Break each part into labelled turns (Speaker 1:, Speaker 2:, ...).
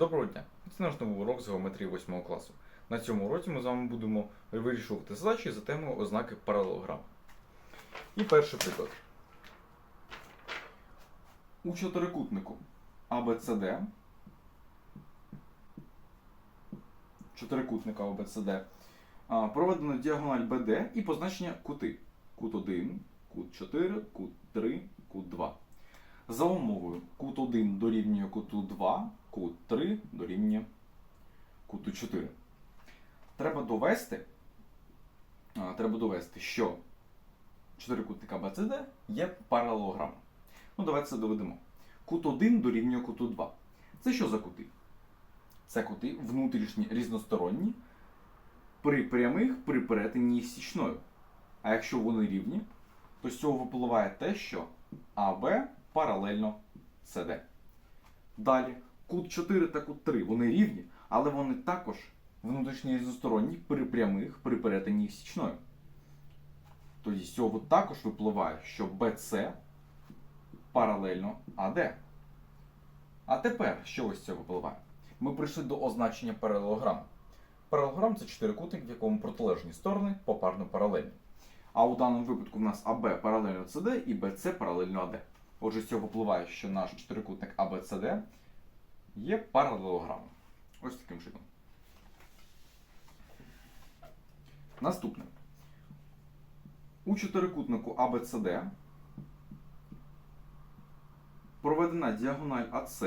Speaker 1: Доброго дня! Це наш новий урок з геометрії 8 класу. На цьому уроці ми з вами будемо вирішувати задачі за темою ознаки паралелограм. І перший приклад. У чотирикутнику ABCD чотирикутника ABCD а, проведено діагональ BD і позначення кути. Кут 1, кут 4, кут 3, кут 2. За умовою кут 1 дорівнює куту 2, кут 3 дорівнює куту 4. Треба довести, треба довести, що чотирикутник ABCD є паралелограмом. Ну, давайте це доведемо. Кут 1 дорівнює куту 2. Це що за кути? Це кути внутрішні різносторонні при прямих при перетині їх січною. А якщо вони рівні, то з цього випливає те, що АБ паралельно СД. Далі, кут 4 та кут 3 вони рівні, але вони також внутрішні різносторонні при прямих при перетині січною. Тоді з цього також випливає, що BC паралельно АД. А тепер, що ось цього випливає? Ми прийшли до означення паралелограму. Паралелограм це чотирикутник, в якому протилежні сторони попарно паралельні. А у даному випадку в нас АБ паралельно СД і БЦ паралельно АД. Отже, з цього випливає, що наш чотирикутник ABCD є паралелограмом. Ось таким чином. Наступне. У чотирикутнику ABCD проведена діагональ АС,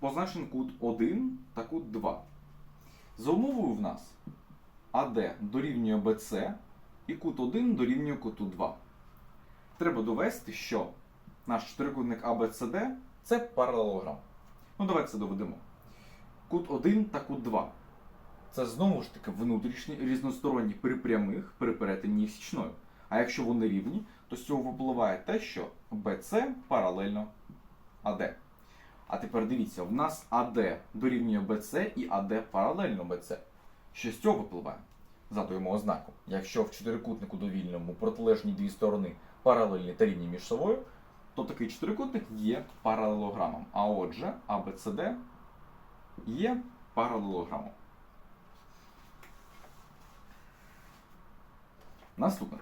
Speaker 1: позначений кут 1 та кут 2. За умовою в нас АД дорівнює БЦ і кут 1 дорівнює куту 2. Треба довести, що наш чотирикутник ABCD це паралелограм. Ну, давайте це доведемо. Кут 1 та кут 2. Це знову ж таки внутрішні різносторонні при прямих при перетині січною. А якщо вони рівні, то з цього випливає те, що BC паралельно AD. А тепер дивіться, в нас AD дорівнює BC і AD паралельно BC. Що з цього випливає? Задуємо ознаку. Якщо в чотирикутнику довільному протилежні дві сторони паралельні та рівні між собою, то такий чотирикутник є паралелограмом. А отже, ABCD є паралелограмом. Наступне.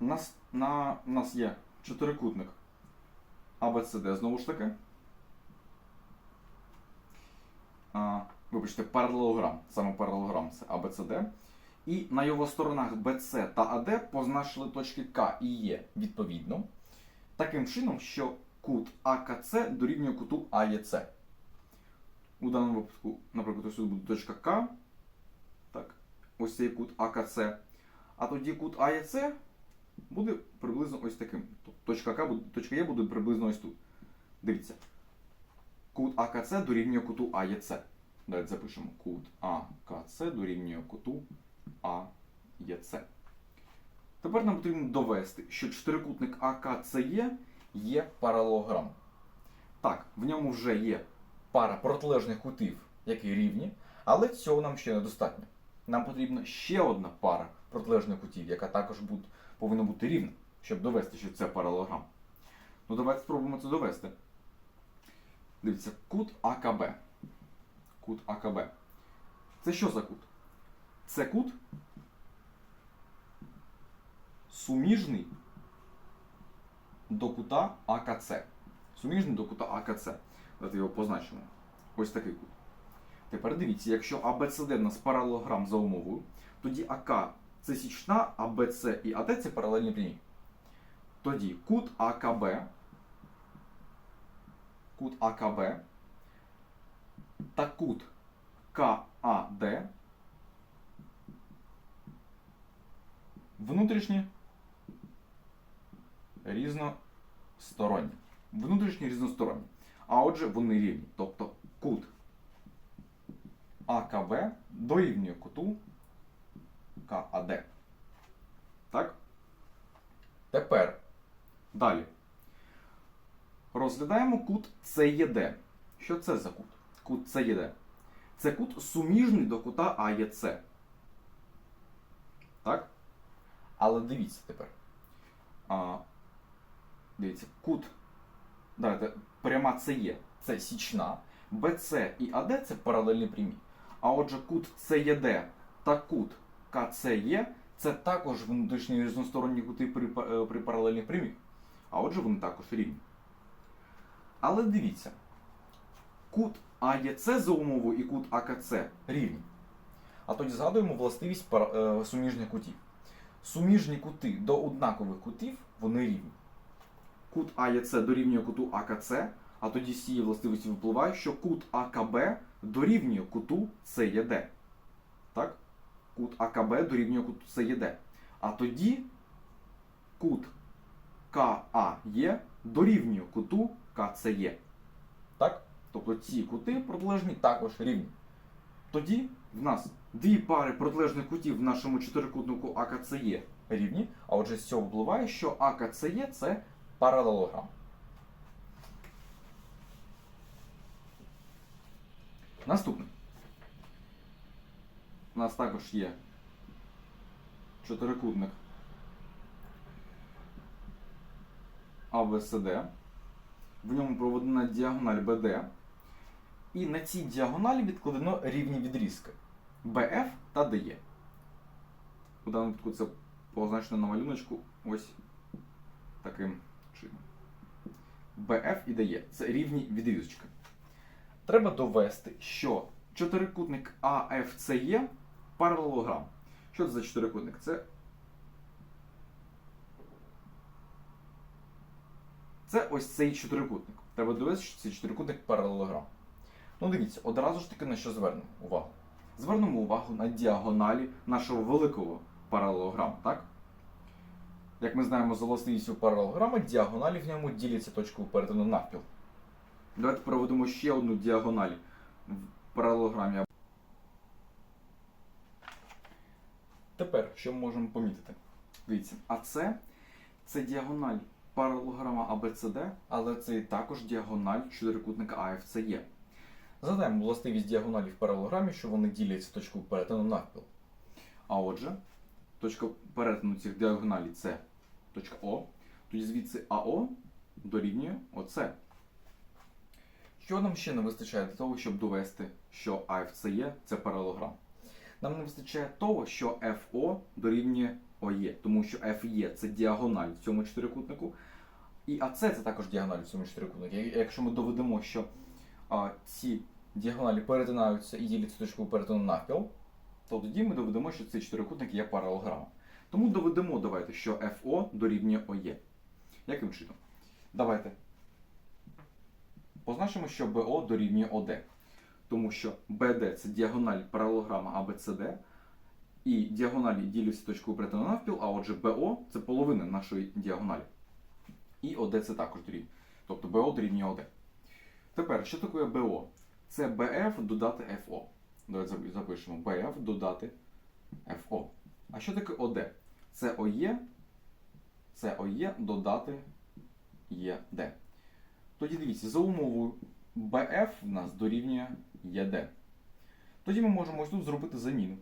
Speaker 1: У нас, на, у нас є чотирикутник ABCD знову ж таки. А, вибачте, паралелограм. Саме паралелограм це ABCD. І на його сторонах BC та AD позначили точки К і Е відповідно. Таким чином, що кут АКЦ дорівнює куту АЄЦ. У даному випадку, наприклад, ось тут буде точка К. Так, ось цей кут АКЦ. А тоді кут АЄЦ буде приблизно ось таким. Точка К точка Е буде приблизно ось тут. Дивіться. Кут АКЦ дорівнює куту АЄЦ. Давайте запишемо. Кут АКЦ дорівнює куту АЄЦ. Тепер нам потрібно довести, що чотирикутник АКЦЕ є паралелограм. Так, в ньому вже є пара протилежних кутів, які рівні, але цього нам ще недостатньо. Нам потрібна ще одна пара протилежних кутів, яка також буде, повинна бути рівна, щоб довести, що це паралелограм. Ну давайте спробуємо це довести. Дивіться, кут АКБ. Кут АКБ. Це що за кут? Це кут суміжний до кута АКЦ. Суміжний до кута АКЦ. Давайте його позначимо. Ось такий кут. Тепер дивіться, якщо АБЦД в нас паралелограм за умовою, тоді АК це січна, а БЦ і АД це паралельні прямі. Тоді кут АКБ, кут АКБ та кут КАД внутрішні різносторонні. Внутрішні різносторонні. А отже, вони рівні. Тобто кут АКБ дорівнює куту КАД. Так? Тепер далі. Розглядаємо кут СЕД. Що це за кут? Кут СЕД. Це кут суміжний до кута АЄЦ. Так? Але дивіться тепер. Дивіться, кут. Давайте, пряма це є. Це січна. BC і AD це паралельні прямі. А отже, кут CED та кут KCE це також внутрішні різносторонні кути при, е, при паралельних прямих. А отже, вони також рівні. Але дивіться, кут АЄЦ за умовою і кут АКЦ рівні. А тоді згадуємо властивість е, суміжних кутів. Суміжні кути до однакових кутів вони рівні. Кут АЄЦ дорівнює куту АКЦ, а тоді з цієї властивості випливає, що кут АКБ дорівнює куту СЄД. Так? Кут АКБ дорівнює куту СЄД. А тоді кут КАЄ дорівнює куту КЦЄ. Так? Тобто ці кути протилежні також рівні. Тоді в нас дві пари протилежних кутів в нашому чотирикутнику АКЦЄ рівні, а отже з цього впливає, що АКЦЄ це паралелограм. Наступне. У нас також є чотирикутник АБСД. В ньому проведена діагональ БД. І на цій діагоналі відкладено рівні відрізки BF та DE. У даному випадку це позначено на малюночку ось таким чином. BF і DE це рівні відрізочки. Треба довести, що чотирикутник AFCE паралелограм. Що це за чотирикутник? Це Це ось цей чотирикутник. Треба довести, що цей чотирикутник паралелограм. Ну дивіться, одразу ж таки на що звернемо увагу. Звернемо увагу на діагоналі нашого великого паралелограму, так? Як ми знаємо за властивістю паралелограма, діагоналі в ньому діляться точкою перетину навпіл. Давайте проведемо ще одну діагональ в паралелограмі. Тепер, що ми можемо помітити? Дивіться, а це, діагональ паралелограма ABCD, але це також діагональ чотирикутника AFCE. Задаємо властивість діагоналів в паралелограмі, що вони діляться точкою перетину навпіл. А отже, точка перетину цих діагоналів це точка О. Тоді звідси АО дорівнює ОЦ. Що нам ще не вистачає для того, щоб довести, що AFCE це паралелограм? Нам не вистачає того, що FO дорівнює ОЕ, тому що FE це діагональ в цьому чотирикутнику, і АЦ це також діагональ в цьому чотирикутнику. Якщо ми доведемо, що а, ці діагоналі перетинаються і діляться точкою перетину навпіл, то тоді ми доведемо, що цей чотирикутник є паралелограмом. Тому доведемо, давайте, що FO дорівнює ОЕ. Яким чином? Давайте позначимо, що BO дорівнює OD. Тому що BD це діагональ паралелограма ABCD, і діагоналі діляться точкою перетину навпіл, а отже BO це половина нашої діагоналі. І OD це також дорівнює. Тобто BO дорівнює OD. Тепер, що таке BO? Це BF додати FO. Давайте запишемо BF додати FO. А що таке OD? Це OE, це OE додати ED. Тоді дивіться, за умовою BF в нас дорівнює ED. Тоді ми можемо ось тут зробити заміну.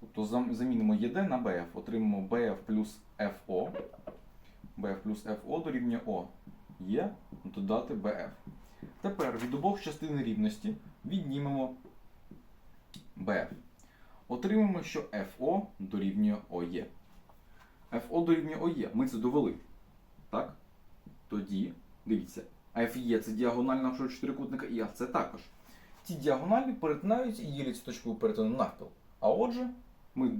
Speaker 1: Тобто замінимо ED на BF, отримаємо BF плюс FO. BF плюс FO дорівнює O. Є додати BF. Тепер від обох частин рівності віднімемо BF. Отримаємо, що FO дорівнює OE. FO дорівнює OE. Ми це довели. Так? Тоді, дивіться, FE це діагональ нашого чотирикутника, і AC також. Ці діагоналі перетинаються і діляться точкою перетину навпіл. А отже, ми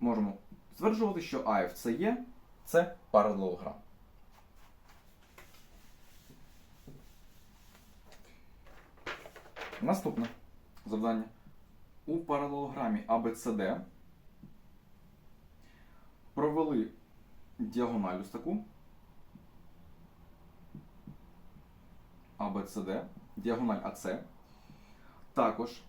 Speaker 1: можемо стверджувати, що AFCE це паралелограм. Наступне завдання. У паралелограмі ABCD провели діагональ ось таку. ABCD, діагональ АС. Також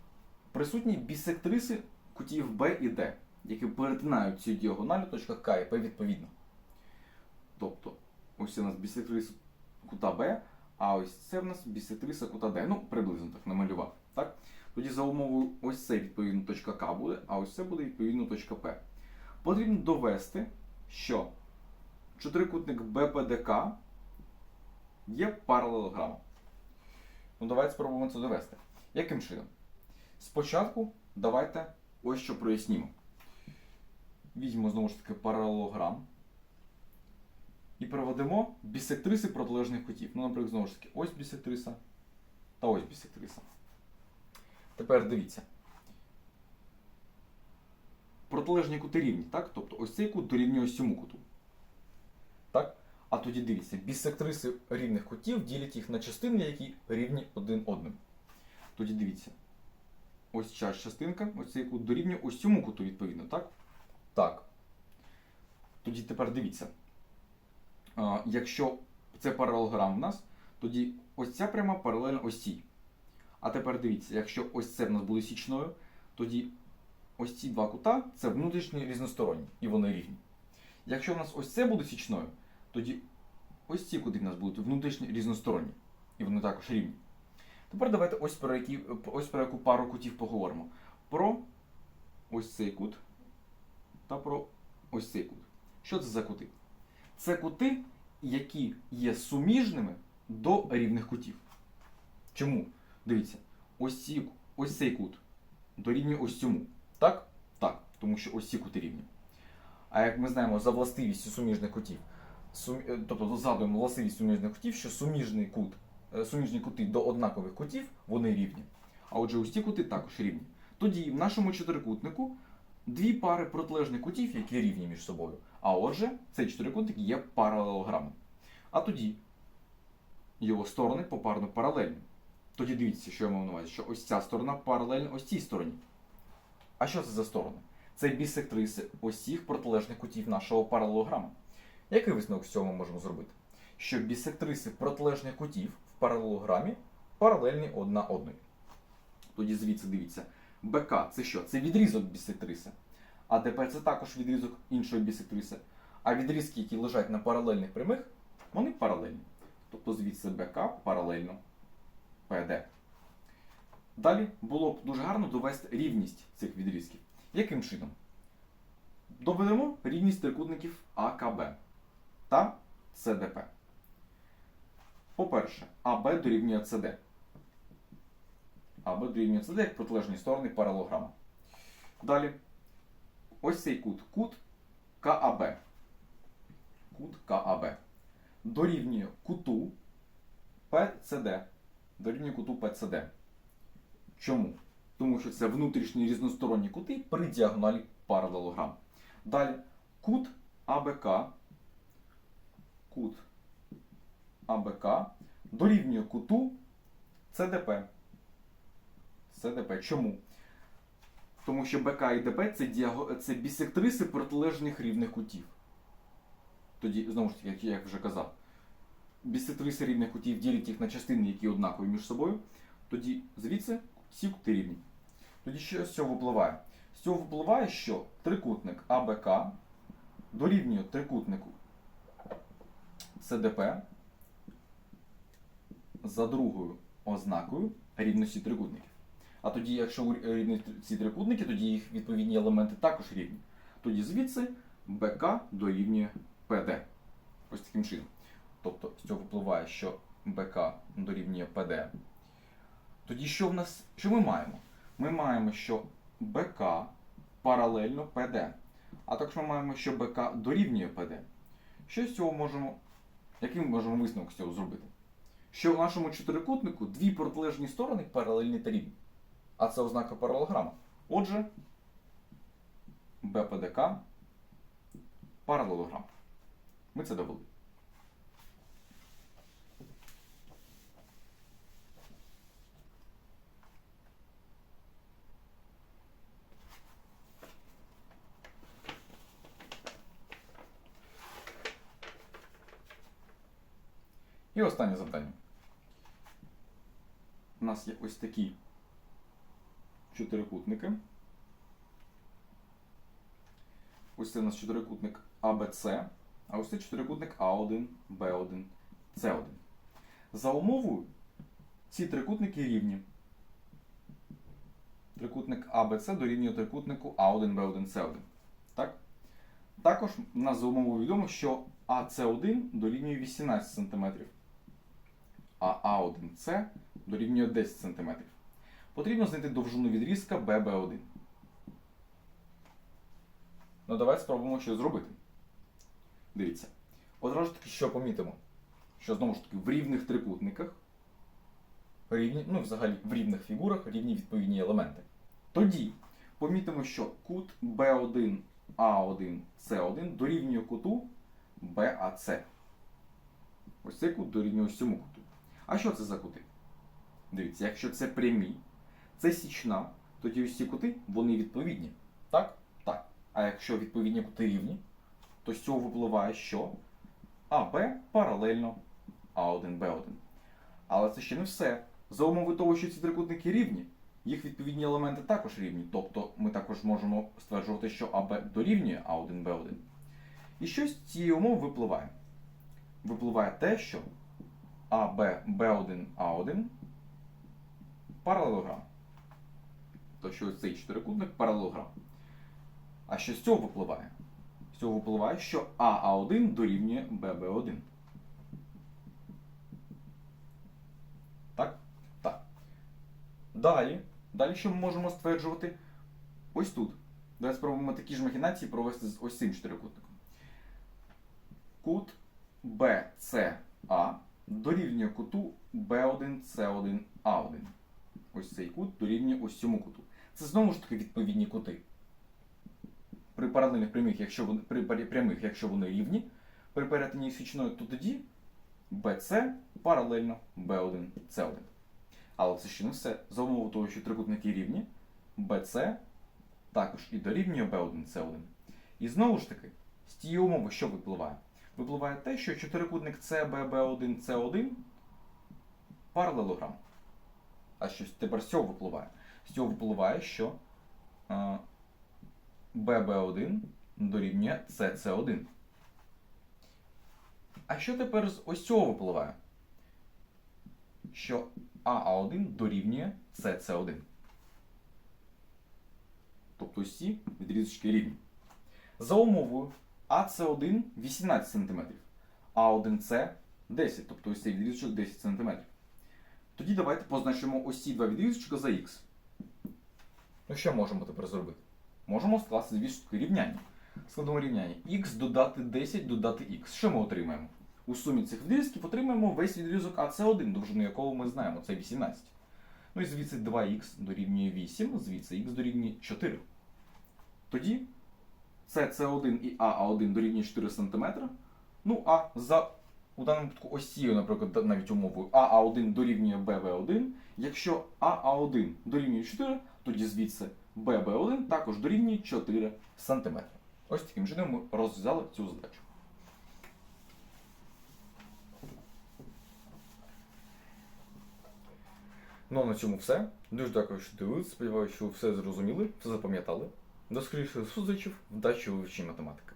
Speaker 1: присутні бісектриси кутів Б і Д, які перетинають цю діагональ у точках К і П відповідно. Тобто, ось у нас бісектриса кута Б, а ось це в нас бісектриса кута Д. Ну, приблизно так намалював. Тоді за умовою ось це відповідно точка К буде, а ось це буде відповідно точка П. Потрібно довести, що чотирикутник БПДК є паралелограмом. Ну давайте спробуємо це довести. Яким чином? Спочатку давайте ось що прояснімо. Візьмемо знову ж таки паралелограм. І проведемо бісектриси протилежних кутів. Ну, наприклад, знову ж таки, ось бісектриса та ось бісектриса. Тепер дивіться. Протилежні кути рівні, так? Тобто ось цей кут дорівнює ось цьому куту. Так? А тоді дивіться, бісектриси рівних кутів ділять їх на частини, які рівні один одним. Тоді дивіться. Ось ця частинка, ось цей кут дорівнює ось цьому куту, відповідно, так? Так. Тоді тепер дивіться. Якщо це паралелограм в нас, тоді ось ця пряма паралельно ось цій. А тепер дивіться, якщо ось це в нас буде січною, тоді ось ці два кута це внутрішні різносторонні, і вони рівні. Якщо в нас ось це буде січною, тоді ось ці кути в нас будуть внутрішні різносторонні, і вони також рівні. Тепер давайте ось про, які, ось про яку пару кутів поговоримо. Про ось цей кут та про ось цей кут. Що це за кути? Це кути, які є суміжними до рівних кутів. Чому? Дивіться, ось, ці, ось цей кут дорівнює ось цьому. Так? Так, тому що ось ці кути рівні. А як ми знаємо за властивістю суміжних кутів, сум... е, тобто згадуємо властивість суміжних кутів, що суміжний кут, е, суміжні кути до однакових кутів, вони рівні. А отже, ось ці кути також рівні. Тоді в нашому чотирикутнику дві пари протилежних кутів, які рівні між собою. А отже, цей чотирикутник є паралелограмом. А тоді його сторони попарно паралельні. Тоді дивіться, що я маю на увазі, що ось ця сторона паралельна ось цій стороні. А що це за сторони? Це бісектриси усіх протилежних кутів нашого паралелограма. Який висновок з цього ми можемо зробити? Що бісектриси протилежних кутів в паралелограмі паралельні одна одній. Тоді звідси дивіться. БК це що? Це відрізок бісектриси. А ДП це також відрізок іншої бісектриси. А відрізки, які лежать на паралельних прямих, вони паралельні. Тобто звідси БК паралельно ПД. Далі було б дуже гарно довести рівність цих відрізків. Яким чином? Доведемо рівність трикутників АКБ та СДП. По-перше, АБ дорівнює СД. АБ дорівнює СД як протилежні сторони паралограма. Далі. Ось цей кут. Кут КАБ. Кут КАБ. Дорівнює куту ПЦД. Дорівнює куту ПЦД. Чому? Тому що це внутрішні різносторонні кути при діагоналі паралелограм. Далі кут АБК. Кут АБК дорівнює куту ЦДП. ЦДП. Чому? Тому що БК і ДП це, діаго... це бісектриси протилежних рівних кутів. Тоді, знову ж таки, як я вже казав, бісектриси рівних кутів ділять їх на частини, які однакові між собою. Тоді звідси всі кути рівні. Тоді що з цього випливає? З цього випливає, що трикутник АБК дорівнює трикутнику СДП за другою ознакою рівності трикутників. А тоді, якщо рівні ці трикутники, тоді їх відповідні елементи також рівні. Тоді звідси БК дорівнює ПД. Ось таким чином. Тобто з цього випливає, що БК дорівнює ПД. Тоді що в нас що ми маємо? Ми маємо, що БК паралельно ПД. А також ми маємо, що БК дорівнює ПД. Що з цього можемо, який ми можемо висновок з цього зробити? Що в нашому чотирикутнику дві протилежні сторони паралельні та рівні. А це ознака паралелограма. Отже, БПДК паралелограм. Ми це довели. І останнє завдання. У нас є ось такі чотирикутники. Ось це у нас чотирикутник АБЦ, а ось це чотирикутник А1, Б1, С1. За умовою ці трикутники рівні. Трикутник АБЦ дорівнює трикутнику А1, Б1, С1. Так? Також у нас за умовою відомо, що АС1 дорівнює 18 см, а А1С дорівнює 10 см. Потрібно знайти довжину відрізка BB1. Ну, давайте спробуємо щось зробити. Дивіться. Одразу таки, що помітимо? Що знову ж таки в рівних трикутниках, рівні, ну, взагалі в рівних фігурах рівні відповідні елементи. Тоді помітимо, що кут B1, A1, C1 дорівнює куту BAC. Ось цей кут дорівнює ось цьому куту. А що це за кути? Дивіться, якщо це прямі, це січна, тоді ці кути вони відповідні. Так? Так. А якщо відповідні кути рівні, то з цього випливає, що АБ паралельно А1, Б1. Але це ще не все. За умови того, що ці трикутники рівні, їх відповідні елементи також рівні. Тобто ми також можемо стверджувати, що АБ дорівнює А1, Б1. І що з цієї умови випливає? Випливає те, що АБ, Б1, А1 паралелограм. То що цей чотирикутник паралелограм. А що з цього випливає? З цього випливає, що АА1 дорівнює ББ1. Так? Так. Далі. Далі що ми можемо стверджувати? Ось тут. Давайте спробуємо такі ж махінації провести з ось цим чотирикутником. Кут BCA дорівнює куту B1, C1, A1. Ось цей кут дорівнює ось цьому куту. Це знову ж таки відповідні кути. При паралельних прямих, якщо вони, при прямих, якщо вони рівні, при перетині січною, то тоді BC паралельно B1, C1. Але це ще не все. За умови того, що трикутники рівні, BC також і дорівнює B1, C1. І знову ж таки, з тієї умови, що випливає? Випливає те, що чотирикутник CBB1, C1 паралелограм. А що тепер з цього випливає? З цього випливає, що е, BB1 дорівнює CC1. А що тепер з ось цього випливає? Що AA1 дорівнює CC1. Тобто ось відрізочки рівні. За умовою AC1 18 см, А1С 10, тобто ось цей відрізочок 10 см. Тоді давайте позначимо ось ці два відрізочка за х. Ну що можемо тепер зробити? Можемо скласти дві рівняння. Складемо рівняння х додати 10 додати х. Що ми отримаємо? У сумі цих відрізків отримаємо весь відрізок АС1, довжину якого ми знаємо, це 18. Ну і звідси 2х дорівнює 8, звідси х дорівнює 4. Тоді СС1 і АА1 дорівнює 4 см. Ну а за у даному випадку ось цією, наприклад, навіть умовою АА1 дорівнює БВ1. Якщо АА1 дорівнює 4, тоді звідси ББ1 також дорівнює 4 см. Ось таким чином ми розв'язали цю задачу. Ну а на цьому все. Дуже дякую, що дивилися. Сподіваюся, що все зрозуміли, все запам'ятали. До скоріших зустрічей, вдачі у вивченні математики.